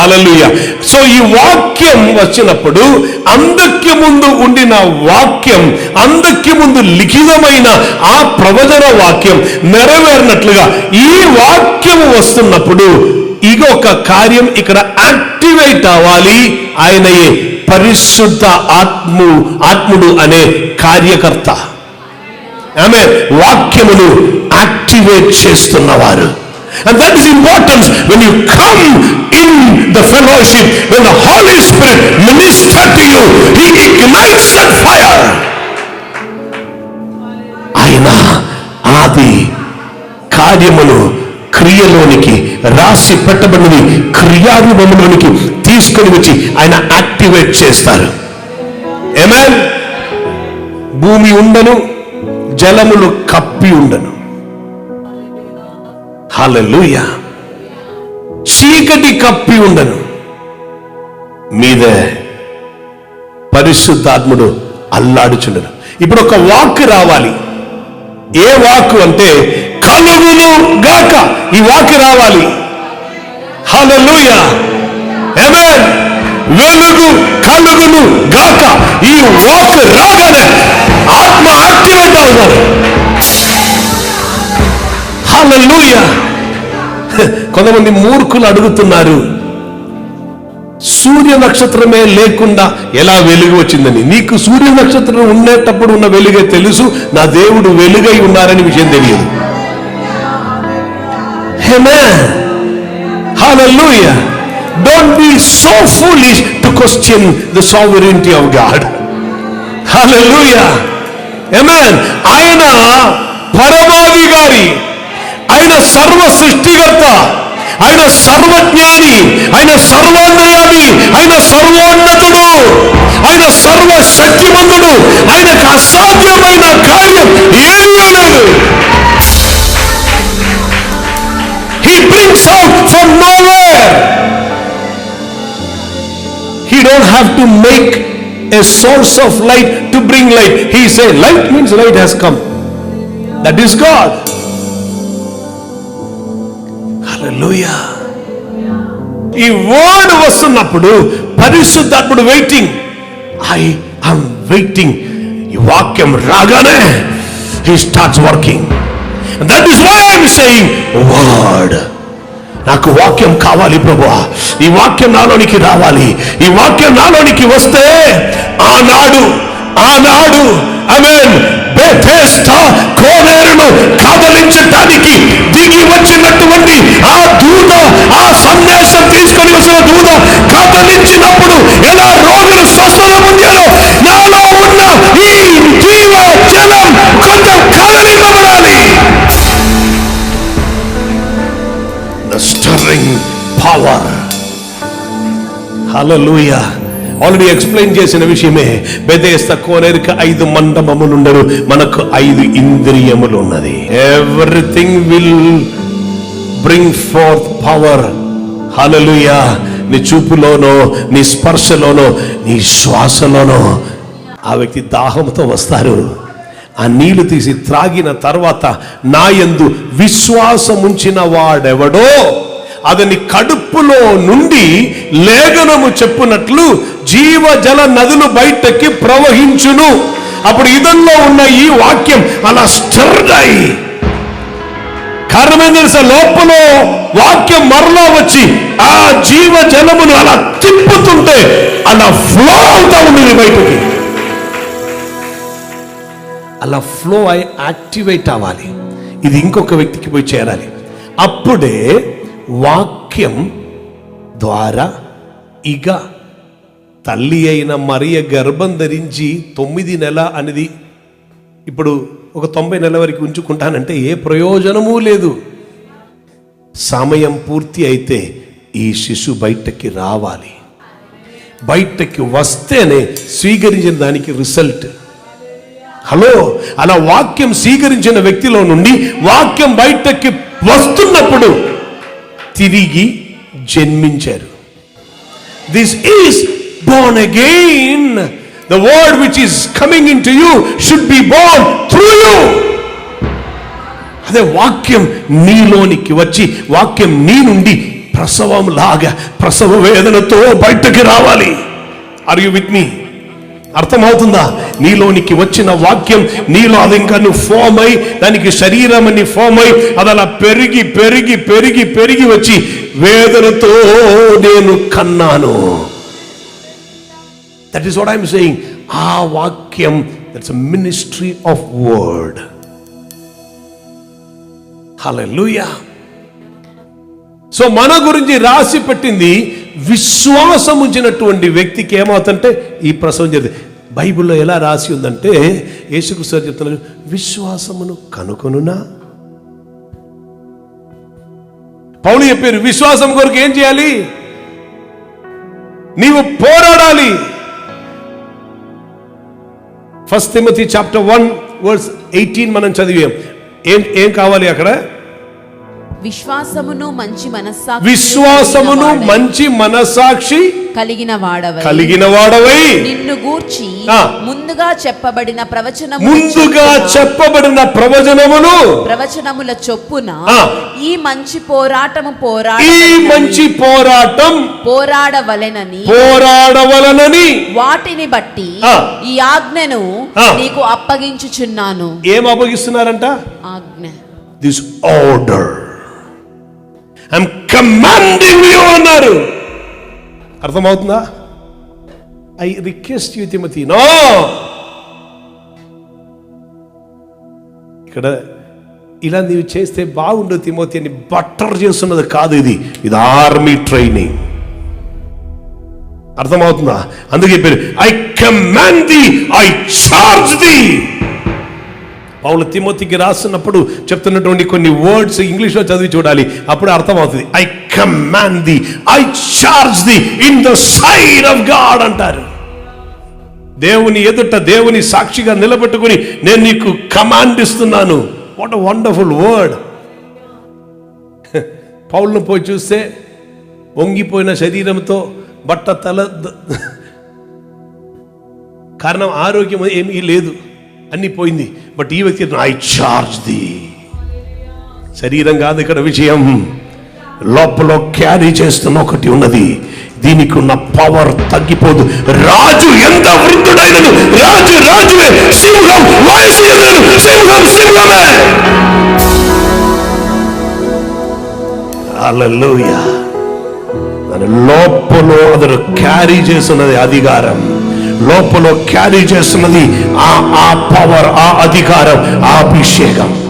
హలలుయ so ఈ వాక్యం వచ్చినప్పుడు అందరికి ముందు ఉండిన వాక్యం అందరికి ముందు లిఖితమైన ఆ ప్రవచన వాక్యం నెరవేరినట్లుగా ఈ వాక్యం వస్తున్నప్పుడు ఇక ఒక కార్యం ఇక్కడ యాక్టివేట్ అవ్వాలి. ఆయనయే పరిశుద్ధ ఆత్ము ఆత్ముడు అనే కార్యకర్త. ఆమె వాక్యమును activate చేస్తున్నవారు. And that is important. When you come in the fellowship, when the Holy Spirit minister to you, He ignites that fire. ఆయన ఆది కార్యములు క్రియలోనికి రాసి పెట్టబడినవి క్రియారూపంలోనికి తీసుకొని వచ్చి ఆయన యాక్టివేట్ చేస్తారు. ఏమేన్ భూమి ఉండను జలములు కప్పి ఉండను. హలలుయ చీకటి కప్పి ఉండను. మీద పరిశుద్ధాత్ముడు అల్లాడుచుండను ఇప్పుడు ఒక వాక్ రావాలి. ఏ వాక్ అంటే కలుగును గాక ఈ వాక్ రావాలి. హల్లెలూయ. వెలుగు కలుగును గాక ఈ వాక్ రాగానే ఆత్మ యాక్టివేట్ అవుతారు హల్లెలూయ కొంతమంది మూర్ఖులు అడుగుతున్నారు. సూర్య నక్షత్రమే లేకుండా ఎలా వెలుగు వచ్చిందని నీకు సూర్య నక్షత్రం ఉండేటప్పుడు ఉన్న వెలుగే తెలుసు నా దేవుడు వెలుగై ఉన్నారని విషయం తెలియదు Hallelujah. Don't be so foolish to question the sovereignty of God. Hallelujah. Amen. ఆయన పరమాధికారి ఆయన సర్వ సృష్టికర్త ఆయన సర్వజ్ఞాని ఆయన సర్వాంగ సర్వోన్నతుడు ఆయన సర్వ శక్తిమంతుడు ఆయనకు అసాధ్యమైన కార్యం ఏమీ లేదు He brings out from nowhere. He don't have to make a source of light to bring light. He said light means light has come. That is God. Hallelujah. ఈ వర్డ్ వస్తున్నప్పుడు పరిశుద్ధాత్ముడు వెయిటింగ్ ఐ ఆమ్ వెయిటింగ్ ఈ వాక్యం రాగానే he starts working that is why I'm saying word నాకు వాక్యం కావాలి ప్రభు ఈ వాక్యం నాలోనికి రావాలి. ఈ వాక్యం నాలోనికి వస్తే ఆనాడు ఆనాడు అమెన్ కోనేరును కదలించడానికి దిగి వచ్చినటువంటి ఆ దూత ఆ పావ హలో లూయ ఆల్రెడీ ఎక్స్ప్లెయిన్ చేసిన విషయమే బెదేస్త కోనేరికి ఐదు మండపములుండరు మనకు ఐదు ఇంద్రియములు ఉన్నది everything will bring forth power hallelujah నీ చూపులోనో నీ స్పర్శలోనో నీ శ్వాసలోనో ఆ వ్యక్తి దాహంతో వస్తారు. ఆ నీళ్ళు తీసి త్రాగిన తర్వాత నా యందు విశ్వాసముంచిన వాడెవడో అతని కడుపులో నుండి లేఖనము చెప్పునట్లు జీవజల నదులు బయటకి ప్రవహించును. అప్పుడు ఇదంలో ఉన్న ఈ వాక్యం అలా స్టర్డ్. అయి కారణం తెలుసా లోపల వాక్యం మరలా వచ్చి ఆ జీవ జలమును అలా తిప్పుతుంటే అలా ఫ్లో అవుతా ఉండేది బయటకి. అలా ఫ్లో అయి యాక్టివేట్ అవ్వాలి. ఇది ఇంకొక వ్యక్తికి పోయి చేరాలి. అప్పుడే వాక్యం ద్వారా ఇక తల్లి అయిన మరియ గర్భం ధరించి తొమ్మిది నెల అనేది ఇప్పుడు ఒక తొంభై నెల వరకు ఉంచుకుంటానంటే ఏ ప్రయోజనమూ లేదు. సమయం పూర్తి అయితే ఈ శిశు బయటకి రావాలి. బయటకి వస్తేనే స్వీకరించిన దానికి రిజల్ట్. హలో అలా వాక్యం స్వీకరించిన వ్యక్తిలో నుండి వాక్యం బయటకి వస్తున్నప్పుడు తిరిగి జన్మించారు. This is born again the word which is coming in to you should be born through you అదే వాక్యం నీలోనికి వచ్చి వాక్యం నీ నుండి ప్రసవం లాగా ప్రసవ వేదనతో బయటకి రావాలి. ఆర్ యు విత్ మీ అర్థమవుతుందా? నీలోనికి వచ్చిన వాక్యం నీలో అది ఇంకా నువ్వు ఫామ్ అయి దానికి శరీరం అని ఫామ్ అయి అది అలా పెరిగి పెరిగి పెరిగి పెరిగి వచ్చి వేదనతో నేను కన్నాను. That is what I'm saying ఆ వాక్యం that's ministry of word hallelujah so మన గురించి రాసి పెట్టింది విశ్వాసం ఉంచినటువంటి వ్యక్తికి ఏమవుతుంటే ఈ ప్రసవం జరిగింది. బైబిల్లో ఎలా రాసి ఉందంటే యేసుకృష్ణ చెప్తున్నారు విశ్వాసమును కనుకొనునా? పౌలు చెప్పారు విశ్వాసం కొరకు ఏం చేయాలి? నీవు పోరాడాలి. First Timothy chapter one words eighteen మనం చదివాం. ఏం ఏం కావాలి అక్కడ? విశ్వాసమును మంచి మనస్సాక్షి విశ్వాసమును మంచి మనసాక్షి కలిగిన వాడవై కలిగిన వాడవై నిన్ను గూర్చి. ముందుగా చెప్పబడిన ప్రవచనము ముందుగా చెప్పబడిన ప్రవచనమును ప్రవచనముల చొప్పున. ఈ మంచి పోరాటము ఈ పోరాడ మంచి పోరాటం పోరాడవలెనని పోరాడవలనని వాటిని బట్టి. ఈ ఆజ్ఞను. నీకు అప్పగించుచున్నాను ఏం అప్పగిస్తున్నారంట ఆజ్ఞ this order I'm commanding you అన్నారు అర్థమవుతుందా? I request you Timothy no ఇక్కడ ఇలా నీవు చేస్తే బాగుండు తిమోతి అని బట్టర్ చేస్తున్నది కాదు ఇది. ఇది ఆర్మీ ట్రైనింగ్. అర్థమవుతుందా? అందుకే పేరు I command the I charge the పౌలు తిమోతికి రాస్తున్నప్పుడు చెప్తున్నటువంటి కొన్ని వర్డ్స్ ఇంగ్లీష్లో చదివి చూడాలి. అప్పుడు అర్థమవుతుంది. I command thee I charge thee in the sight of God అంటారు. దేవుని ఎదుట దేవుని సాక్షిగా నిలబెట్టుకుని నేను నీకు కమాండ్ ఇస్తున్నాను. వాట్ అ వండర్ఫుల్ వర్డ్ పౌలను పోయి చూస్తే వంగిపోయిన శరీరంతో బట్ట తల కారణం ఆరోగ్యం ఏమీ లేదు. అన్ని పోయింది. బట్ ఈ వ్యక్తి ఐ చార్జ్ ది శరీరం కాదు ఇక్కడ విషయం లోపల క్యారీ చేస్తున్న ఒకటి ఉన్నది. దీనికి ఉన్న పవర్ తగ్గిపోదు. రాజు ఎంత వృద్ధుడైనను? రాజు రాజువే సింహం వయసు సింహం సింహమే. అలలోయ దాని లోపల అతను క్యారీ చేస్తున్నది అధికారం. లోపల క్యారీ చేస్తున్నది. ఆ ఆ పవర్ ఆ అధికారం ఆ అభిషేకం.